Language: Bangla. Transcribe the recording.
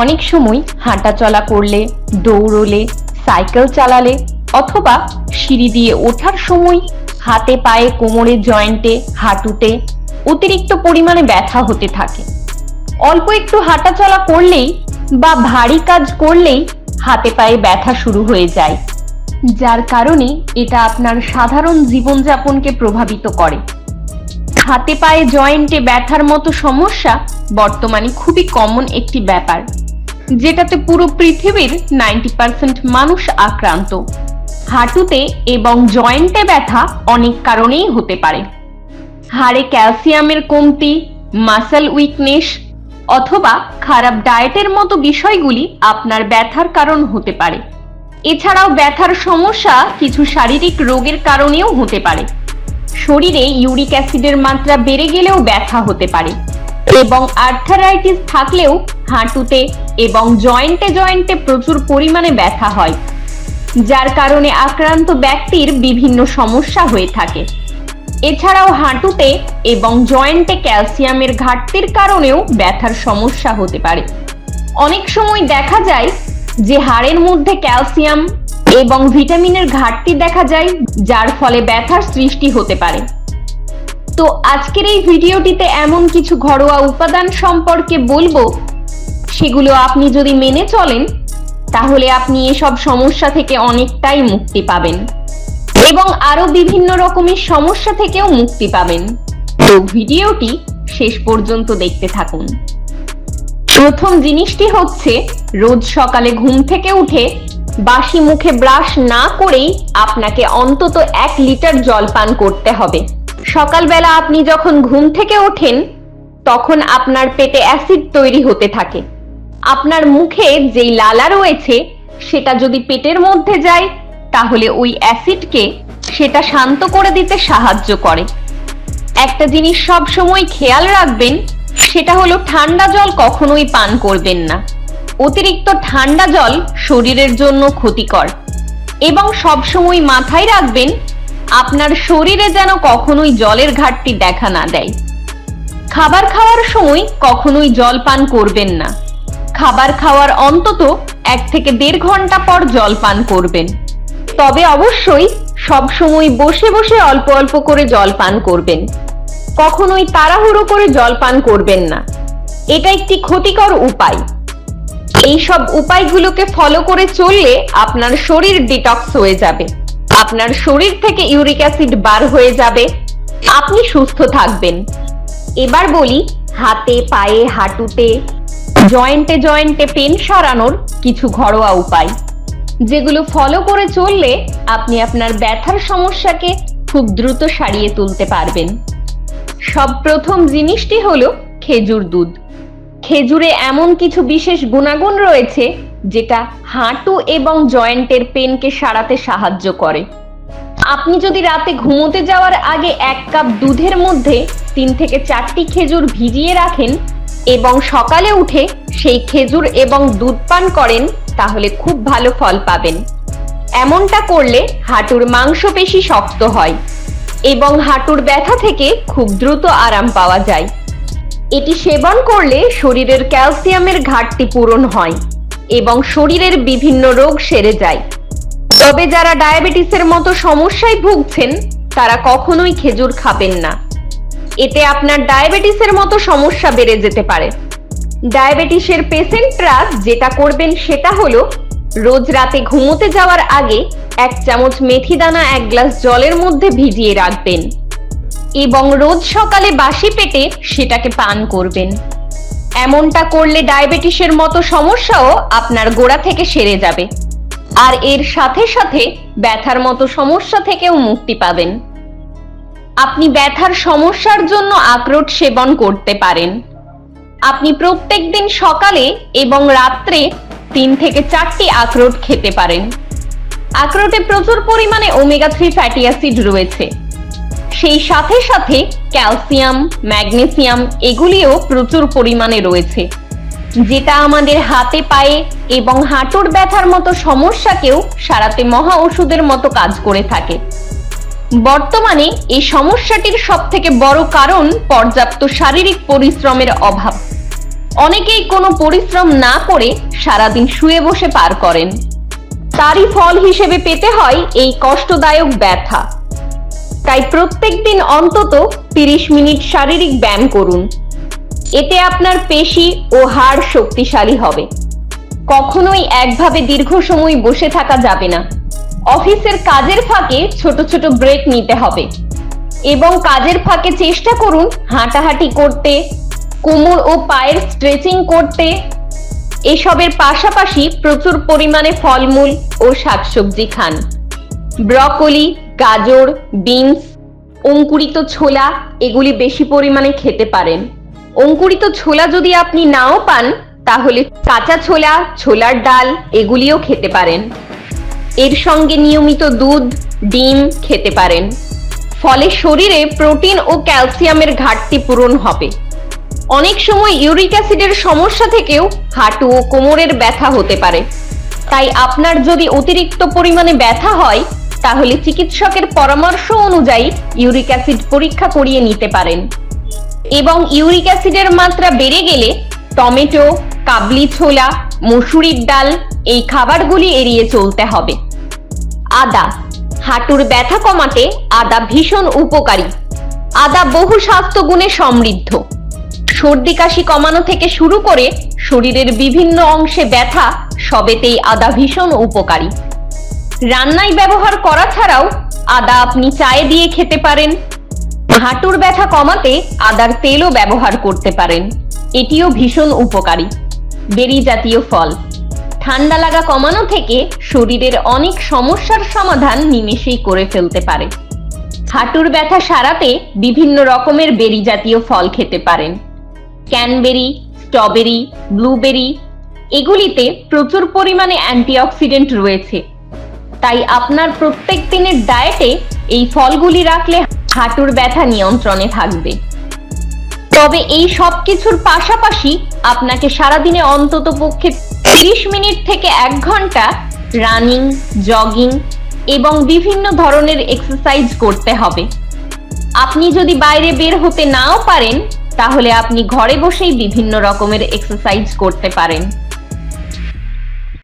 অনেক সময় হাঁটা চলা করলে, দৌড়লে, সাইকেল চালালে অথবা সিঁড়ি দিয়ে ওঠার সময় হাতে পায়ে কোমরের জয়েন্টে, হাঁটুতে অতিরিক্ত পরিমাণে ব্যথা হতে থাকে। অল্প একটু হাঁটা চলা করলেই বা ভারী কাজ করলেই হাতে পায়ে ব্যথা শুরু হয়ে যায়, যার কারণে এটা আপনার সাধারণ জীবনযাপনকে প্রভাবিত করে। হাতে পায়ে জয়েন্টে ব্যথার মতো সমস্যা বর্তমানে খুবই কমন একটি ব্যাপার। যেটাতে পুরো পৃথিবীর নাইনটি পার্সেন্ট মানুষ আক্রান্ত। হাঁটুতে এবং জয়েন্টে ব্যথা অনেক কারণেই হতে পারে। হাড়ে ক্যালসিয়ামের কমতি, মাসেল উইকনেস অথবা খারাপ ডায়েটের মতো বিষয়গুলি আপনার ব্যথার কারণ হতে পারে। এছাড়াও ব্যথার সমস্যা কিছু শারীরিক রোগের কারণেও হতে পারে। শরীরে ইউরিক অ্যাসিডের মাত্রা বেড়ে গেলেও ব্যথা হতে পারে। এবং আর্থারাইটিস থাকলেও হাঁটুতে এবং জয়েন্টে জয়েন্টে প্রচুর পরিমাণে ব্যথা হয়, যার কারণে আক্রান্ত ব্যক্তির বিভিন্ন সমস্যা হয়ে থাকে। এছাড়াও হাঁটুতে এবং জয়েন্টে ক্যালসিয়ামের ঘাটতির কারণেও ব্যথার সমস্যা হতে পারে। অনেক সময় দেখা যায় যে হাড়ের মধ্যে ক্যালসিয়াম এবং ভিটামিনের ঘাটতি দেখা যায়, যার ফলে ব্যথার সৃষ্টি হতে পারে। তো আজকের এই ভিডিওটিতে এমন কিছু ঘরোয়া উপাদান সম্পর্কে বলব? সেগুলো আপনি যদি মেনে চলেন, তাহলে আপনি এসব সমস্যা থেকে অনেকটাই মুক্তি পাবেন। এবং আরও বিভিন্ন রকমের সমস্যা থেকেও মুক্তি পাবেন। তো ভিডিওটি শেষ পর্যন্ত দেখতে থাকুন। প্রথম জিনিসটি হচ্ছে, রোজ সকালে ঘুম থেকে উঠে বাসি মুখে ব্রাশ না করেই আপনাকে অন্তত এক লিটার জল পান করতে হবে। সকালবেলা আপনি যখন ঘুম থেকে ওঠেন, তখন আপনার পেটে অ্যাসিড তৈরি হতে থাকে। আপনার মুখে যেই লালা রয়েছে, সেটা যদি পেটের মধ্যে যায়, তাহলে ওই অ্যাসিডকে সেটা শান্ত করে দিতে সাহায্য করে। একটা জিনিস সব সময় খেয়াল রাখবেন, সেটা হলো ঠান্ডা জল কখনোই পান করবেন না। অতিরিক্ত ঠান্ডা জল শরীরের জন্য ক্ষতিকর। এবং সব সময় মাথায় রাখবেন আপনার শরীরে যেন কখনোই জলের ঘাটতি দেখা না দেয়। খাবার খাওয়ার সময় কখনোই জল পান করবেন না। খাবার খাওয়ার অন্তত এক থেকে দেড় ঘণ্টা পর জল পান করবেন। তবে অবশ্যই সব সময় বসে বসে অল্প অল্প করে জল পান করবেন। কখনোই তাড়াহুড়ো করে জল পান করবেন না। এটা একটি ক্ষতিকর উপায়। এই সব উপায়গুলোকে ফলো করে চললে আপনার শরীর ডিটক্স হয়ে যাবে। আপনার শরীর থেকে ইউরিক অ্যাসিড বার হয়ে যাবে। আপনি সুস্থ থাকবেন। এবার বলি, হাতে, পায়ে, হাঁটুতে, জয়েন্টে জয়েন্টে পেন সারানোর কিছু ঘরোয়া উপায়। যেগুলো ফলো করে চললে আপনি আপনার ব্যথার সমস্যাকে খুব দ্রুত সারিয়ে তুলতে পারবেন। সব প্রথম জিনিসটি হলো খেজুর দুধ। খেজুরে এমন কিছু বিশেষ গুণাগুণ রয়েছে যেটা হাঁটু এবং জয়েন্টের পেনকে সারাতে সাহায্য করে। আপনি যদি রাতে ঘুমোতে যাওয়ার আগে এক কাপ দুধের মধ্যে তিন থেকে চারটি খেজুর ভিজিয়ে রাখেন এবং সকালে উঠে সেই খেজুর এবং দুধ পান করেন, তাহলে খুব ভালো ফল পাবেন। এমনটা করলে হাঁটুর মাংসপেশি শক্ত হয় এবং হাঁটুর ব্যথা থেকে খুব দ্রুত আরাম পাওয়া যায়। এটি সেবন করলে শরীরের ক্যালসিয়ামের ঘাটতি পূরণ হয়। এবং শরীরের বিভিন্ন রোগ সেরে যায়। তবে যারা ডায়াবেটিসের মতো সমস্যায় ভুগছেন, তারা কখনোই খেজুর খাবেন না। এতে আপনার ডায়াবেটিসের মতো সমস্যা বেড়ে যেতে পারে। ডায়াবেটিসের পেশেন্টরা যেটা করবেন সেটা হলো, রোজ রাতে ঘুমোতে যাওয়ার আগে এক চামচ মেথি দানা, এক গ্লাস জলের মধ্যে ভিজিয়ে রাখবেন এবং রোজ সকালে বাসি পেটে সেটাকে পান করবেন। এমনটা করলে ডায়াবেটিসের মতো সমস্যাও আপনার গোড়া থেকে সেরে যাবে। আর এর সাথে সাথে ব্যথার মতো সমস্যা থেকেও মুক্তি পাবেন। আপনি ব্যথার সমস্যার জন্য আখরোট সেবন করতে পারেন। আপনি প্রত্যেকদিন সকালে এবং রাত্রে তিন থেকে চারটি আখরোট খেতে পারেন। আখরোটে প্রচুর পরিমাণে ওমেগা থ্রি ফ্যাটি অ্যাসিড রয়েছে। সেই সাথে সাথে ক্যালসিয়াম, ম্যাগনেসিয়াম এগুলিও প্রচুর পরিমাণে রয়েছে। যেটা আমাদের হাতে পায়ে এবং হাঁটুর ব্যথার মতো সমস্যাকেও সারাতে মহা ওষুধের মতো কাজ করে থাকে। বর্তমানে এই সমস্যাটির সব থেকে বড় কারণ পর্যাপ্ত শারীরিক পরিশ্রমের অভাব। অনেকেই কোনো পরিশ্রম না করে সারাদিন শুয়ে বসে পার করেন। তারই ফল হিসেবে পেতে হয় এই কষ্টদায়ক ব্যথা। তাই প্রত্যেকদিন অন্তত তিরিশ মিনিট শারীরিক ব্যায়াম করুন। এতে আপনার পেশি ও হাড় শক্তিশালী হবে। কখনোই একভাবে দীর্ঘ সময় বসে থাকা যাবে না। অফিসের কাজের ফাঁকে ছোট ছোট ব্রেক নিতে হবে এবং কাজের ফাঁকে চেষ্টা করুন হাঁটাহাঁটি করতে, কোমর ও পায়ের স্ট্রেচিং করতে। এসবের পাশাপাশি প্রচুর পরিমাণে ফলমূল ও শাকসবজি খান। ব্রকলি গাজর, বিনস, অঙ্কুরিত ছোলা এগুলি বেশি পরিমাণে খেতে পারেন। অঙ্কুরিত ছোলা যদি আপনি নাও পান, তাহলে কাঁচা ছোলা, ছোলার ডাল এগুলিও খেতে পারেন। এর সঙ্গে নিয়মিত দুধ, ডিম খেতে পারেন। ফলে শরীরে প্রোটিন ও ক্যালসিয়ামের ঘাটতি পূরণ হবে। অনেক সময় ইউরিক অ্যাসিডের সমস্যা থেকেও হাঁটু ও কোমরের ব্যথা হতে পারে। তাই আপনার যদি অতিরিক্ত পরিমাণে ব্যথা হয় তাহলে চিকিৎসকের পরামর্শ অনুযায়ী ইউরিক অ্যাসিড পরীক্ষা করিয়ে নিতে পারেন। এবং ইউরিক অ্যাসিডের মাত্রা বেড়ে গেলে টমেটো, কাবলি ছোলা, মসুরির ডাল এই খাবারগুলি এড়িয়ে চলতে হবে। আদা, হাঁটুর ব্যথা কমাতে আদা ভীষণ উপকারী। আদা বহু স্বাস্থ্য গুণে সমৃদ্ধ। সর্দি কাশি কমানো থেকে শুরু করে শরীরের বিভিন্ন অংশে ব্যথা সবেতেই আদা ভীষণ উপকারী। রান্নায় ব্যবহার করা ছাড়াও আদা আপনি চায়ে দিয়ে খেতে পারেন। হাঁটুর ব্যথা কমাতে আদার তেলও ব্যবহার করতে পারেন। এটিও ভীষণ উপকারী। বেরি জাতীয় ফল। ঠান্ডা লাগা কমানো থেকে শরীরের অনেক সমস্যার সমাধান নিমেষেই করে ফেলতে পারে। হাঁটুর ব্যথা সারাতে বিভিন্ন রকমের বেরি জাতীয় ফল খেতে পারেন। ক্যানবেরি, স্ট্রবেরি, ব্লুবেরি, এগুলিতে প্রচুর পরিমাণে অ্যান্টিঅক্সিডেন্ট রয়েছে। তাই আপনার প্রত্যেক দিনের ডায়েটে এই ফলগুলি রাখলে হাঁটুর ব্যথা নিয়ন্ত্রণে থাকবে। তবে এই সব কিছুর পাশাপাশি আপনাকে সারাদিনে অন্তত পক্ষে তিরিশ মিনিট থেকে এক ঘণ্টা রানিং জগিং এবং বিভিন্ন ধরনের এক্সারসাইজ করতে হবে। আপনি যদি বাইরে বের হতে নাও পারেন, তাহলে আপনি ঘরে বসেই বিভিন্ন রকমের এক্সারসাইজ করতে পারেন।